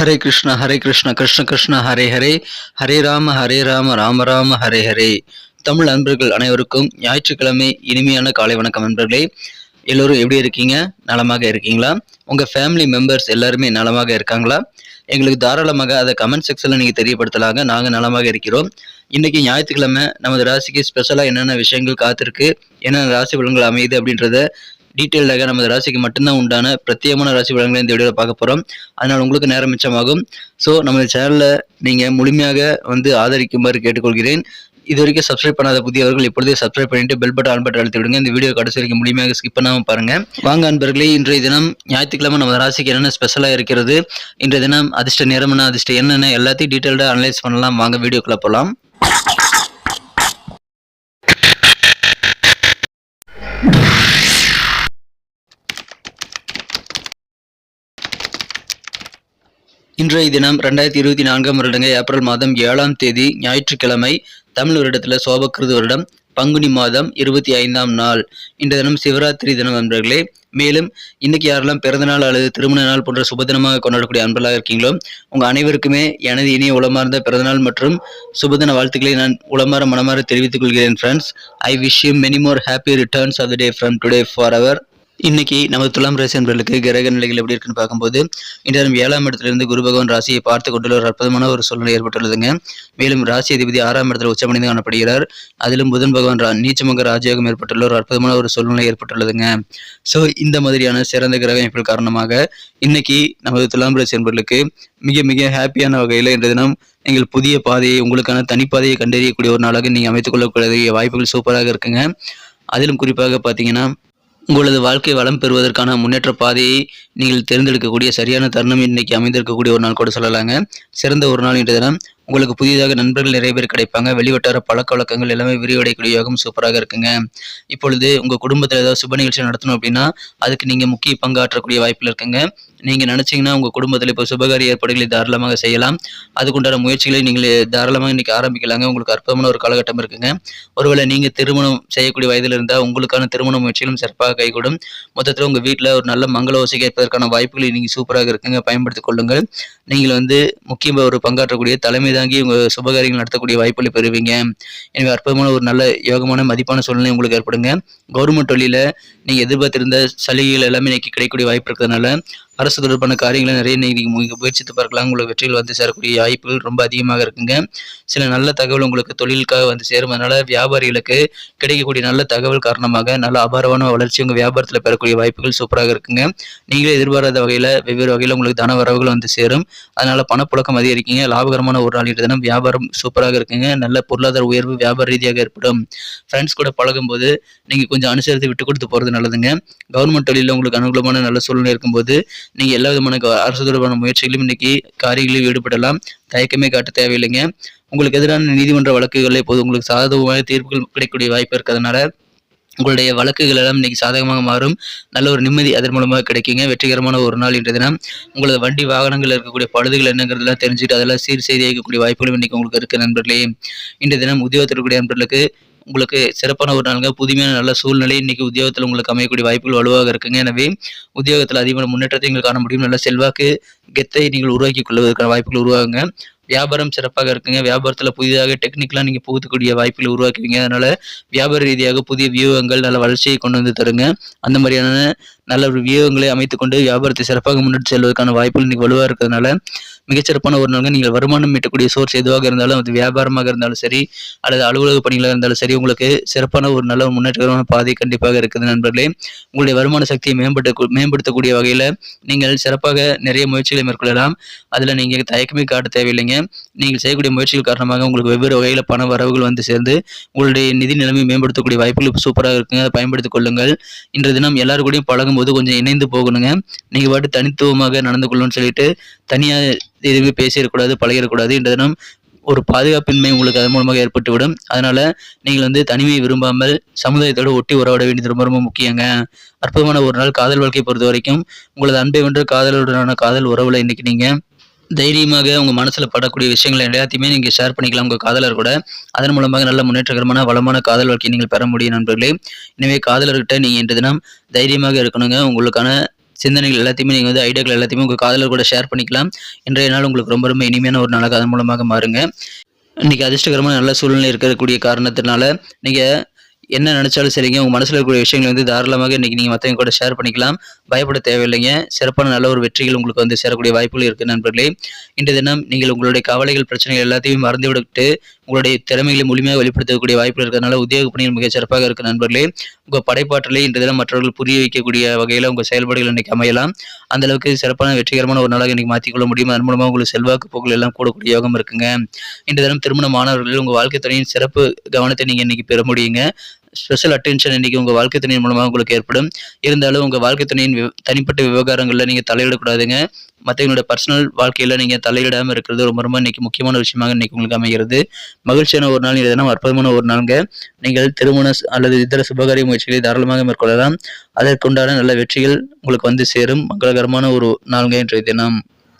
ஹரே கிருஷ்ண ஹரே கிருஷ்ண கிருஷ்ண கிருஷ்ண ஹரே ஹரே. ஹரே ராம ஹரே ராம ராம ராம ஹரே ஹரே. தமிழ் அன்பர்கள் அனைவருக்கும் ஞாயிற்றுக்கிழமை இனிமையான காலை வணக்கம் நண்பர்களே. எல்லோரும் எப்படி இருக்கீங்க? நலமாக இருக்கீங்களா? உங்கள் ஃபேமிலி மெம்பர்ஸ் எல்லாருமே நலமாக இருக்காங்களா? எங்களுக்கு தாராளமாக அதை கமெண்ட் செக்ஷனில் நீங்கள் தெரியப்படுத்தலாங்க. நாங்கள் நலமாக இருக்கிறோம். இன்றைக்கி ஞாயிற்றுக்கிழமை நமது ராசிக்கு ஸ்பெஷலாக என்னென்ன விஷயங்கள் காத்திருக்கு என்னென்ன ராசி பலன்கள் அமையுது அப்படின்றத டீட்டெயில்டாக நமது ராசிக்கு மட்டும்தான் உண்டான பிரத்யேகமான ராசி பலன்களை இந்த வீடியோவில் பார்க்க போகிறோம் அதனால் உங்களுக்கு நேரம் மிச்சமாகும். ஸோ நமது சேனலை நீங்கள் முழுமையாக வந்து ஆதரிக்குமாறு கேட்டுக்கொள்கிறேன். இது வரைக்கும் சப்ஸ்கிரைப் பண்ணாத புதியவர்கள் இப்பொழுதே சப்ஸ்கிரைப் பண்ணிட்டு பெல் பட்டன் ஆன் பட்டன் அழுத்தி விடுங்க. இந்த வீடியோ கடைசி வரைக்கும் முழுமையாக ஸ்கிப் பண்ணாமல் பாருங்க. வாங்க அன்பர்களே இன்றைய தினம் ஞாயிற்றுக்கிழமை நம்ம ராசிக்கு என்னென்ன ஸ்பெஷலாக இருக்கிறது இன்றைய தினம் அதிர்ஷ்ட நிறம்னா அதிர்ஷ்டம் என்னென்ன எல்லாத்தையும் டீட்டெயில்டாக அனலைஸ் பண்ணலாம். வாங்க வீடியோக்குள்ள போகலாம் இன்றைய தினம் ரெண்டாயிரத்தி இருபத்தி நான்காம் வருடங்க ஏப்ரல் மாதம் ஏழாம் தேதி ஞாயிற்றுக்கிழமை தமிழ் வருடத்தில் சோபக்கிருது வருடம் பங்குனி மாதம் இருபத்தி ஐந்தாம் நாள். இன்றைய தினம் சிவராத்திரி தினம் நண்பர்களே. மேலும் இன்னைக்கு யாரெல்லாம் பிறந்தநாள் அல்லது திருமண நாள் போன்ற சுபதினமாக கொண்டாடக்கூடிய அன்பர்களாக இருக்கீங்களோ உங்கள் அனைவருக்குமே எனது இனிய உளமார்ந்த பிறந்தநாள் மற்றும் சுபதின வாழ்த்துக்களை நான் உளமாற மனமாற தெரிவித்துக் கொள்கிறேன் friends I wish you many more happy returns of the day from today for our இன்னைக்கு நம்ம துலாம் ராசி என்பவர்களுக்கு கிரக நிலைகள் எப்படி இருக்குன்னு பார்க்கும்போது இன்றும் ஏழாம் இடத்திலிருந்து குரு பகவான் ராசியை பார்த்து கொண்டுள்ள ஒரு அற்புதமான ஒரு சூழ்நிலை ஏற்பட்டுள்ளதுங்க. மேலும் ராசி அதிபதி ஆறாம் இடத்துல உச்சமடைந்து காணப்படுகிறார். அதிலும் புதன் பகவான் ரா- நீச்சமங்க ராஜயோகம் ஏற்பட்டுள்ள ஒரு அற்புதமான ஒரு சூழ்நிலை ஏற்பட்டுள்ளதுங்க. ஸோ இந்த மாதிரியான சிறந்த கிரக அமைப்புகள் காரணமாக இன்னைக்கு நமது துலாம் ராசி என்பவர்களுக்கு மிக மிக ஹாப்பியான வகையில் இன்றைய தினம் நீங்கள் புதிய பாதையை உங்களுக்கான தனிப்பாதையை கண்டறியக்கூடிய ஒரு நாளாக நீங்கள் அமைத்துக் கொள்ளக்கூடிய வாய்ப்புகள் சூப்பராக இருக்குங்க. அதிலும் குறிப்பாக பார்த்தீங்கன்னா உங்களது வாழ்க்கை வளம் பெறுவதற்கான முன்னேற்ற பாதையை நீங்கள் தேர்ந்தெடுக்கக்கூடிய சரியான தருணம் இன்னைக்கு அமைந்திருக்கக்கூடிய ஒரு நாள் கூட சொல்லலாங்க. சிறந்த ஒரு நாள் இன்றைய தினம். உங்களுக்கு புதிதாக நண்பர்கள் நிறைய பேர் கிடைப்பாங்க. வெளிவட்டார பழக்க வழக்கங்கள் எல்லாமே விரிவடைக்கூடிய யோகம் சூப்பராக இருக்குங்க. இப்பொழுது உங்க குடும்பத்தில் ஏதாவது சுப நிகழ்ச்சி நடத்தணும் அப்படின்னா அதுக்கு நீங்க முக்கிய பங்காற்றக்கூடிய வாய்ப்பில் இருக்குங்க. நீங்க நினைச்சீங்கன்னா உங்க குடும்பத்தில் இப்போ சுபகாரிய ஏற்பாடுகளை தாராளமாக செய்யலாம். அதுக்குண்டான முயற்சிகளை நீங்கள் தாராளமாக இன்னைக்கு ஆரம்பிக்கலாங்க. உங்களுக்கு அற்புதமான ஒரு காலகட்டம் இருக்குங்க. ஒருவேளை நீங்க திருமணம் செய்யக்கூடிய வயதில் இருந்தால் உங்களுக்கான திருமண முயற்சிகளும் சிறப்பாக கைகூடும். மொத்தத்தில் உங்க வீட்டில் ஒரு நல்ல மங்கள ஓசை கேட்பதற்கான வாய்ப்புகளை நீங்கள் சூப்பராக இருக்குங்க. பயன்படுத்திக் கொள்ளுங்கள். நீங்கள் வந்து முக்கியமாக ஒரு பங்காற்றக்கூடிய தலைமை தாங்கி உங்க சுபகாரியங்கள் நடத்தக்கூடிய வாய்ப்புகளை பெறுவீங்க. எனவே அற்புதமான ஒரு நல்ல யோகமான மதிப்பான சூழ்நிலை உங்களுக்கு ஏற்படுங்க. கவர்மெண்ட் வழியில நீங்க எதிர்பார்த்திருந்த சலுகைகள் எல்லாமே இன்னைக்கு கிடைக்கக்கூடிய வாய்ப்பு இருக்கிறதுனால அரசு தொடர்பான காரியங்களை நிறைய நீங்கள் முயற்சித்து பார்க்கலாம். உங்களுக்கு வெற்றிகள் வந்து சேரக்கூடிய வாய்ப்புகள் ரொம்ப அதிகமாக இருக்குங்க. சில நல்ல தகவல் உங்களுக்கு தொழிலுக்காக வந்து சேரும் அதனால வியாபாரிகளுக்கு கிடைக்கக்கூடிய நல்ல தகவல் காரணமாக நல்ல அபாரமான வளர்ச்சி உங்கள் வியாபாரத்தில் பெறக்கூடிய வாய்ப்புகள் சூப்பராக இருக்குங்க. நீங்களே எதிர்பாராத வகையில் வெவ்வேறு வகையில் உங்களுக்கு தன வரவுகள் வந்து சேரும். அதனால பணப்புழக்கம் அதிகரிக்குங்க. லாபகரமான ஒரு நாள் தினம் வியாபாரம் சூப்பராக இருக்குங்க. நல்ல பொருளாதார உயர்வு வியாபார ரீதியாக ஏற்படும். ஃப்ரெண்ட்ஸ் கூட பழகும்போது நீங்கள் கொஞ்சம் அனுசரித்து விட்டு கொடுத்து போகிறது நல்லதுங்க. கவர்மெண்ட் தொழிலில் உங்களுக்கு அனுகூலமான நல்ல சூழ்நிலை இருக்கும்போது நீங்கள் எல்லா விதமான அரசு தொடர்பான முயற்சிகளிலும் இன்னைக்கு காரியங்களில் ஈடுபடலாம். தயக்கமே காட்ட தேவையில்லைங்க. உங்களுக்கு எதிரான நீதிமன்ற வழக்குகளில் இப்போது உங்களுக்கு சாதகமான தீர்ப்புகள் கிடைக்கக்கூடிய வாய்ப்பு இருக்கிறதுனால உங்களுடைய வழக்குகள் எல்லாம் இன்னைக்கு சாதகமாக மாறும். நல்ல ஒரு நிம்மதி அதன் மூலமாக கிடைக்குங்க. வெற்றிகரமான ஒரு நாள் இன்றைய தினம். உங்களது வண்டி வாகனங்கள் இருக்கக்கூடிய பழுதுகள் என்னங்கிறதெல்லாம் தெரிஞ்சுட்டு அதெல்லாம் சீர் செய்து வைக்கக்கூடிய வாய்ப்புகளும் இன்னைக்கு உங்களுக்கு இருக்க நண்பர்களே. இன்றைய தினம் உத்தியோகத்தில் இருக்கக்கூடிய நண்பர்களுக்கு உங்களுக்கு சிறப்பான ஒரு நாளுங்க. புதுமையான நல்ல சூழ்நிலை. இன்னைக்கு உத்தியோகத்தில் உங்களுக்கு அமையக்கூடிய வாய்ப்புகள் வலுவாக இருக்குங்க. எனவே உத்தியோகத்தில் அதிகமான முன்னேற்றத்தை நீங்கள் காண முடியும். நல்ல செல்வாக்கு கெத்தை நீங்கள் உருவாக்கி கொள்வதற்கான வாய்ப்புகள் உருவாகுங்க. வியாபாரம் சிறப்பாக இருக்குங்க. வியாபாரத்தில் புதிதாக டெக்னிக்கலாக நீங்கள் புகுத்தக்கூடிய வாய்ப்புகளை உருவாக்குவீங்க. அதனால் வியாபார ரீதியாக புதிய வியூகங்கள் நல்ல வளர்ச்சியை கொண்டு வந்து தருங்க. அந்த மாதிரியான நல்ல ஒரு வியூகங்களை அமைத்துக்கொண்டு வியாபாரத்தை சிறப்பாக முன்னெடுத்து செல்வதற்கான வாய்ப்புகள் இன்னைக்கு வலுவாக இருக்கிறதுனால மிகச்சிறப்பான ஒரு நாளுங்க நீங்கள் வருமானம் ஈட்டக்கூடிய சோர்ஸ் எதுவாக இருந்தாலும் அது வியாபாரமாக இருந்தாலும் சரி அல்லது அலுவலக பணிகளாக இருந்தாலும் சரி உங்களுக்கு சிறப்பான ஒரு நல்ல முன்னேற்றகரமான பாதை கண்டிப்பாக இருக்குது நண்பர்களே. உங்களுடைய வருமான சக்தியை மேம்படுத்த மேம்படுத்தக்கூடிய வகையில் நீங்கள் சிறப்பாக நிறைய முயற்சிகளை மேற்கொள்ளலாம். அதில் நீங்கள் தயக்கமே காட்ட தேவையில்லைங்க. நீங்கள் செய்யக்கூடிய முயற்சிகள் காரணமாக உங்களுக்கு வெவ்வேறு வகையில் பண வரவுகள் வந்து சேர்ந்து உங்களுடைய நிதி நிலைமை மேம்படுத்தக்கூடிய வாய்ப்புகள் சூப்பராக இருக்குங்க. அதை பயன்படுத்திக் கொள்ளுங்கள். இன்றைய தினம் எல்லாரும் கூடயும் பழகும்போது கொஞ்சம் இணைந்து போகணுங்க. நீங்கள் பாட்டு தனித்துவமாக நடந்து கொள்ளணும்னு சொல்லிட்டு தனியாக எதுவுமே பேசிடக்கூடாது பழகிடக்கூடாது என்ற தினம் ஒரு பாதுகாப்பின்மை உங்களுக்கு அதன் மூலமாக ஏற்பட்டுவிடும். அதனால் நீங்கள் வந்து தனிமையை விரும்பாமல் சமுதாயத்தோடு ஒட்டி உறவாட வேண்டியது ரொம்ப ரொம்ப முக்கியங்க. அற்புதமான ஒரு நாள் காதல் வாழ்க்கையை பொறுத்த வரைக்கும் உங்களது அன்பை வென்று காதலுடனான காதல் உறவில் இன்றைக்கி நீங்கள் தைரியமாக உங்கள் மனசில் படக்கூடிய விஷயங்களை எல்லாத்தையுமே நீங்கள் ஷேர் பண்ணிக்கலாம். உங்கள் காதலர் கூட. அதன் மூலமாக நல்ல முன்னேற்றகரமான வளமான காதல் வாழ்க்கையை நீங்கள் பெற முடியும் நண்பர்களே. எனவே காதலர்கிட்ட நீங்கள் இன்று தினம் தைரியமாக இருக்கணுங்க. உங்களுக்கான சிந்தனைகள் எல்லாத்தையுமே நீங்கள் வந்து ஐடியாக்கள் எல்லாத்தையுமே உங்கள் காதலர் கூட ஷேர் பண்ணிக்கலாம். இன்றைய நாள் உங்களுக்கு ரொம்ப ரொம்ப இனிமையான ஒரு நாளாக அதன் மூலமாக மாறுங்க. இன்றைக்கி அதிர்ஷ்டகரமான நல்ல சூழ்நிலை இருக்கக்கூடிய காரணத்தினால நீங்கள் என்ன நினைச்சாலும் சரிங்க. உங்கள் மனசில் இருக்கக்கூடிய விஷயங்களை வந்து தாராளமாக இன்னைக்கு நீங்கள் மற்றவங்க கூட ஷேர் பண்ணிக்கலாம். பயப்பட தேவையில்லைங்க. சிறப்பான நல்ல ஒரு வெற்றிகள் உங்களுக்கு வந்து சேரக்கூடிய வாய்ப்புகள் இருக்குது நண்பர்களே. இன்றைய தினம் நீங்கள் உங்களுடைய கவலைகள் பிரச்சனைகள் எல்லாத்தையும் மறந்து விட்டு உங்களுடைய திறமைகளை முழுமையாக வெளிப்படுத்தக்கூடிய வாய்ப்புகள் இருக்கிறதுனால உத்தியோக பணிகள் மிக சிறப்பாக இருக்கு நண்பர்களே. உங்கள் படைப்பாற்றலை இன்று தினம் மற்றவர்கள் புரிய வைக்கக்கூடிய வகையில் உங்கள் செயல்பாடுகள் இன்னைக்கு அமையலாம். அந்த அளவுக்கு சிறப்பான வெற்றிகரமான ஒரு நாளாக இன்னைக்கு மாற்றிக்கொள்ள முடியும். அதன் மூலமாக உங்களுக்கு செல்வாக்கு போக்குகள் எல்லாம் கூடக்கூடிய யோகம் இருக்குங்க. இன்று தினம் திருமண மாணவர்கள் உங்கள் வாழ்க்கை துணையின் சிறப்பு கவனத்தை நீங்கள் இன்னைக்கு பெற முடியுங்க. ஸ்பெஷல் அட்டென்ஷன் இன்னைக்கு உங்கள் வாழ்க்கை துணையின் மூலமாக உங்களுக்கு ஏற்படும். இருந்தாலும் உங்கள் வாழ்க்கை துணையின் தனிப்பட்ட விவகாரங்களில் நீங்கள் தலையிடக்கூடாதுங்க. மற்றவங்களோட பர்சனல் வாழ்க்கையில் நீங்கள் தலையிடாமல் இருக்கிறது ரொம்ப ரொம்ப இன்னைக்கு முக்கியமான விஷயமாக இன்னைக்கு உங்களுக்கு அமைகிறது. மகிழ்ச்சியான ஒரு நாள் இதெல்லாம் அற்புதமான ஒரு நாளுங்க. நீங்கள் திருமண அல்லது இதர சுபகாரிய முயற்சிகளை தாராளமாக மேற்கொள்ளலாம். அதற்குண்டான நல்ல வெற்றிகள் உங்களுக்கு வந்து சேரும். மங்களகரமான ஒரு நாளுங்க இன்றைய தினம்.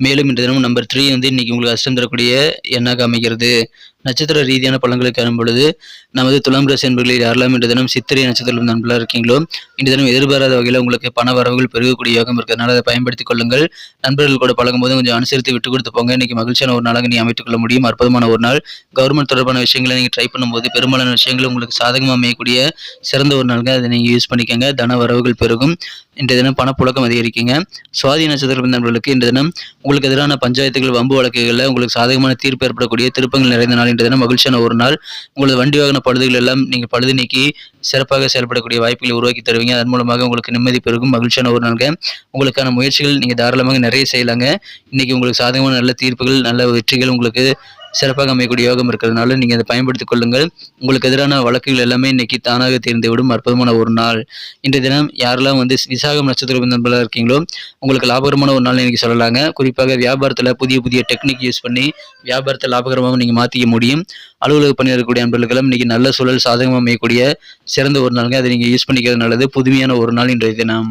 மேலும் இந்த தினமும் நம்பர் த்ரீ வந்து இன்னைக்கு உங்களுக்கு அஷ்டம் தரக்கூடிய எண்ணாக அமைகிறது. நட்சத்திர ரீதியான பலன்களை காணும் பொழுது நமது துலாம் ராசி என்பர்களில் யாரெல்லாம் இன்று தினம் சித்திரை நட்சத்திரம் நண்பர்களாக இருக்கீங்களோ இன்று தினம் எதிர்பாராத வகையில் உங்களுக்கு பண வரவுகள் பெருகக்கூடிய யோகம் இருக்கிறதுனால அதை பயன்படுத்திக் கொள்ளுங்கள். நண்பர்கள் கூட பழகும்போது கொஞ்சம் அனுசரித்து விட்டு கொடுத்து போங்க. இன்னைக்கு மகிழ்ச்சியான ஒரு நாளாக நீ அமைத்துக் கொள்ள முடியும். அற்புதமான ஒரு நாள். கவர்மெண்ட் தொடர்பான விஷயங்களை நீங்கள் ட்ரை பண்ணும்போது பெரும்பாலான விஷயங்கள் உங்களுக்கு சாதகமாக அமையக்கூடிய சிறந்த ஒரு நாளுங்க. அதை நீங்கள் யூஸ் பண்ணிக்கோங்க. தன வரவுகள் பெருகும். இன்றைய தினம் பணப்புழக்கம் அதிகரிக்குங்க. சுவாதி நட்சத்திரம் நண்பர்களுக்கு இன்றைய தினம் உங்களுக்கு எதிரான பஞ்சாயத்துகள் வம்பு வழக்குகளில் உங்களுக்கு சாதகமான தீர்ப்பு ஏற்படக்கூடிய திருப்பங்கள் நிறைந்த நாள் இன்றைய மகிழ்ச்சியான ஒரு நாள். உங்களது வண்டி வாகன பழுதுகள் எல்லாம் நீங்கள் பழுது நீக்கி சிறப்பாக செயல்படக்கூடிய வாய்ப்புகளை உருவாக்கி தருவீங்க. அதன் மூலமாக உங்களுக்கு நிம்மதி பெருகும் மகிழ்ச்சியான ஒரு நாளுங்க. உங்களுக்கான முயற்சிகள் நீங்கள் தாராளமாக நிறைய செய்யலாங்க. இன்னைக்கு உங்களுக்கு சாதகமான நல்ல தீர்ப்புகள் நல்ல வெற்றிகள் உங்களுக்கு சிறப்பாக அமையக்கூடிய யோகம் இருக்கிறதுனால நீங்கள் அதை பயன்படுத்திக் கொள்ளுங்கள். உங்களுக்கு எதிரான வழக்குகள் எல்லாமே இன்னைக்கு தானாக தீர்ந்துவிடும். அற்புதமான ஒரு நாள். இன்றைய தினம் யாரெல்லாம் வந்து விசாகம் நட்சத்திர நண்பர்களாக இருக்கீங்களோ உங்களுக்கு லாபகரமான ஒரு நாள் இன்னைக்கு சொல்லலாங்க. குறிப்பாக வியாபாரத்தில் புதிய புதிய டெக்னிக் யூஸ் பண்ணி வியாபாரத்தை லாபகரமாக நீங்கள் மாற்றிக்க முடியும். அலுவலக பணியில் இருக்கக்கூடிய நண்பர்களுக்கெல்லாம் இன்னைக்கு நல்ல சூழல் சாதகமாக அமையக்கூடிய சிறந்த ஒரு நாளுங்க. அதை நீங்கள் யூஸ் பண்ணிக்கிறது நல்லது. புதுமையான ஒரு நாள் இன்றைய தினம்.